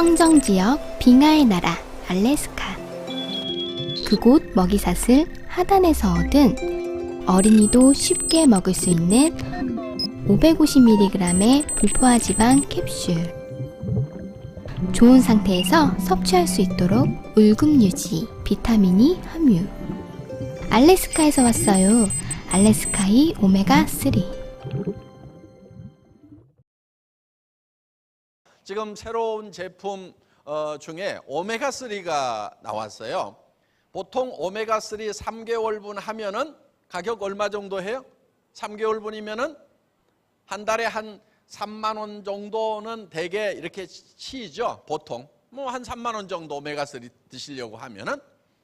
청정 지역 빙하의 나라 알래스카. 그곳 먹이사슬 하단에서 얻은 어린이도 쉽게 먹을 수 있는 550mg의 불포화 지방 캡슐. 좋은 상태에서 섭취할 수 있도록 울금 유지, 비타민이 함유. 알래스카에서 왔어요. 알래스카이 오메가 3. 지금 새로운 제품 어, 중에 오메가 3가 나왔어요. 보통 오메가 3 3개월분 하면은 가격 얼마 정도 해요? 3개월분이면은 한 달에 한 3만 원 정도는 대개 이렇게 치죠. 보통 뭐 한 3만 원 정도 오메가 3 드시려고 하면은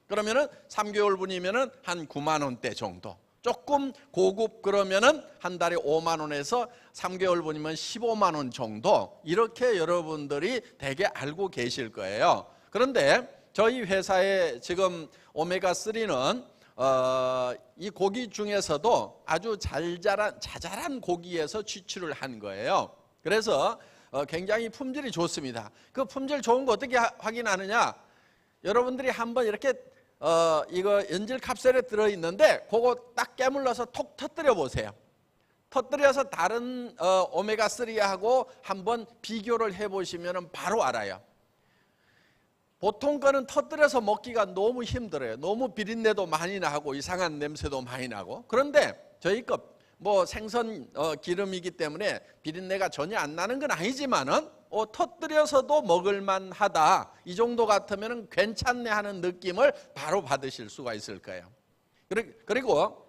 그러면은 3개월분이면은 한 9만 원대 정도. 조금 고급 그러면은 한 달에 5만 원에서 3개월분이면 15만 원 정도 이렇게 여러분들이 대개 알고 계실 거예요. 그런데 저희 회사에 지금 오메가 3는 어, 이 고기 중에서도 아주 잘 자란 자잘한 고기에서 취출을 한 거예요. 그래서 어, 굉장히 품질이 좋습니다. 그 품질 좋은 거 어떻게 하- 확인하느냐? 여러분들이 한번 이렇게 어, 이거 연질 캡슐에 들어 있는데 그거 딱 깨물러서 톡 터뜨려 보세요. 터뜨려서 다른 어, 오메가 3하고 한번 비교를 해 보시면 바로 알아요. 보통 거는 터뜨려서 먹기가 너무 힘들어요. 너무 비린내도 많이 나고 이상한 냄새도 많이 나고. 그런데 저희 거뭐 생선 어, 기름이기 때문에 비린내가 전혀 안 나는 건 아니지만은 어, 터뜨려서도 먹을만 하다. 이 정도 같으면 괜찮네 하는 느낌을 바로 받으실 수가 있을 거예요. 그리- 그리고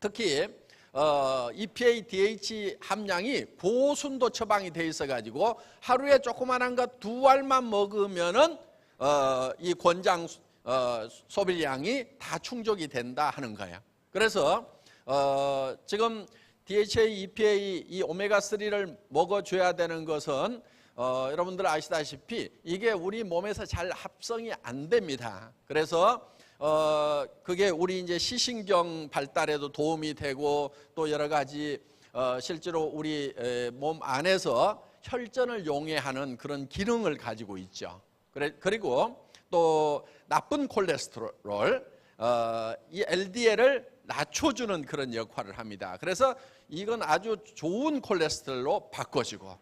특히 어, EPA, DH 함량이 고순도 처방이 돼 있어 가지고 하루에 조그만한 거두 알만 먹으면은 어, 이 권장 어, 소비량이 다 충족이 된다 하는 거예요. 그래서 어, 지금 DHA, EPA 이 오메가 3를 먹어줘야 되는 것은 어, 여러분들 아시다시피 이게 우리 몸에서 잘 합성이 안 됩니다. 그래서 어, 그게 우리 이제 시신경 발달에도 도움이 되고 또 여러 가지 어, 실제로 우리 에, 몸 안에서 혈전을 용해하는 그런 기능을 가지고 있죠. 그래, 그리고 또 나쁜 콜레스테롤, 어, 이 LDL을 낮춰주는 그런 역할을 합니다. 그래서 이건 아주 좋은 콜레스테롤로 바꿔지고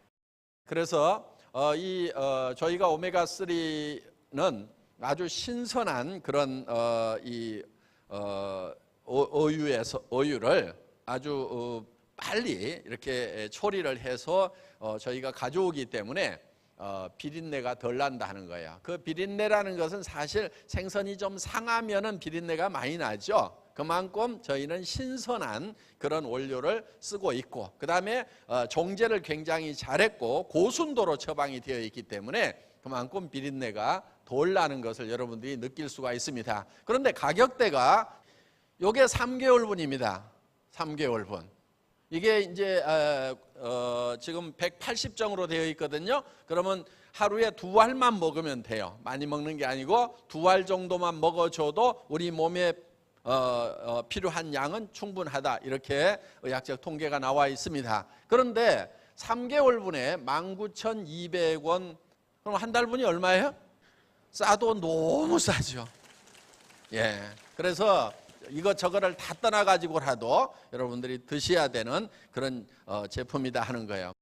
그래서 어, 이 어, 저희가 오메가 3는 아주 신선한 그런 어, 이 어, 어, 어유에서 어유를 아주 어, 빨리 이렇게 처리를 해서 어, 저희가 가져오기 때문에 어, 비린내가 덜 난다 하는 거예요. 그 비린내라는 것은 사실 생선이 좀 상하면은 비린내가 많이 나죠. 그만큼 저희는 신선한 그런 원료를 쓰고 있고 그 다음에 어, 종제를 굉장히 잘했고 고순도로 처방이 되어 있기 때문에 그만큼 비린내가 덜 나는 것을 여러분들이 느낄 수가 있습니다. 그런데 가격대가 요게 3개월분입니다. 3개월분. 이게 이제 어, 어, 지금 180정으로 되어 있거든요. 그러면 하루에 두 알만 먹으면 돼요. 많이 먹는 게 아니고 두 알 정도만 먹어줘도 우리 몸에 어, 어, 필요한 양은 충분하다. 이렇게 의학적 통계가 나와 있습니다. 그런데 3개월분에 19,200원 그럼 한 달분이 얼마예요? 싸도 너무 싸죠. 예. 그래서 저거를 다 떠나 가지고라도 여러분들이 드셔야 되는 그런 어, 제품이다 하는 거예요.